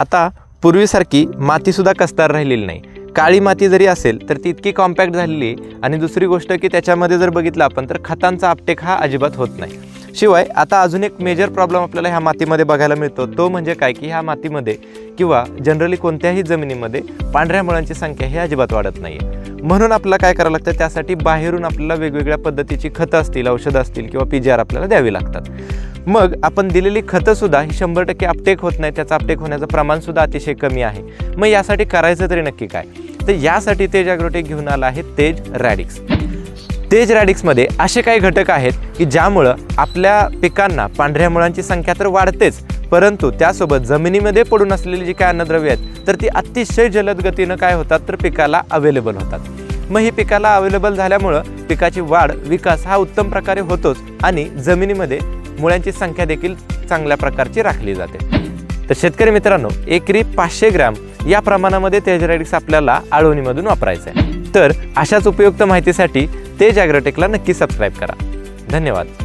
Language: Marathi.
आता पूर्वीसारखी मातीसुद्धा कसदार राहिलेली नाही. काळी माती जरी असेल तर ती इतकी कॉम्पॅक्ट झालेली आहे. आणि दुसरी गोष्ट की त्याच्यामध्ये जर बघितलं आपण तर खतांचा अपटेक हा अजिबात होत नाही. शिवाय आता अजून एक मेजर प्रॉब्लेम आपल्याला ह्या मातीमध्ये बघायला मिळतो. तो म्हणजे काय की ह्या मातीमध्ये किंवा जनरली कोणत्याही जमिनीमध्ये पांढऱ्या मुळांची संख्या ही अजिबात वाढत नाही म्हणून आपल्याला काय करावं लागतं? त्यासाठी बाहेरून आपल्याला वेगवेगळ्या पद्धतीची खतं असतील औषधं असतील किंवा पी आर आपल्याला द्यावी लागतात. मग आपण दिलेली खतंसुद्धा ही शंभर टक्के अपटेक होत नाही त्याचं अपटेक होण्याचं प्रमाणसुद्धा अतिशय कमी आहे. मग यासाठी करायचं तरी नक्की काय? तर यासाठी तेज ॲग्रोटेक घेऊन आला आहे तेज रॅडिक्स तेज रॅडिक्समध्ये असे काही घटक आहेत की ज्यामुळं आपल्या पिकांना पांढऱ्या मुळांची संख्या तर वाढतेच परंतु त्यासोबत जमिनीमध्ये पडून असलेली जी काय अन्नद्रव्य आहेत तर ती अतिशय जलद गतीनं काय होतात? तर पिकाला अवेलेबल होतात. मग ही पिकाला अवेलेबल झाल्यामुळं पिकाची वाढ विकास हा उत्तम प्रकारे होतोच आणि जमिनीमध्ये मुळ्यांची संख्या देखील चांगल्या प्रकारची राखली जाते. तर शेतकरी मित्रांनो एकरी पाचशे ग्रॅम या प्रमाणामध्ये तेजरायडिक्स आपल्याला आळवणीमधून वापरायचं आहे तर अशाच उपयुक्त माहितीसाठी तेज ॲग्रोटेकला नक्की सबस्क्राईब करा. धन्यवाद.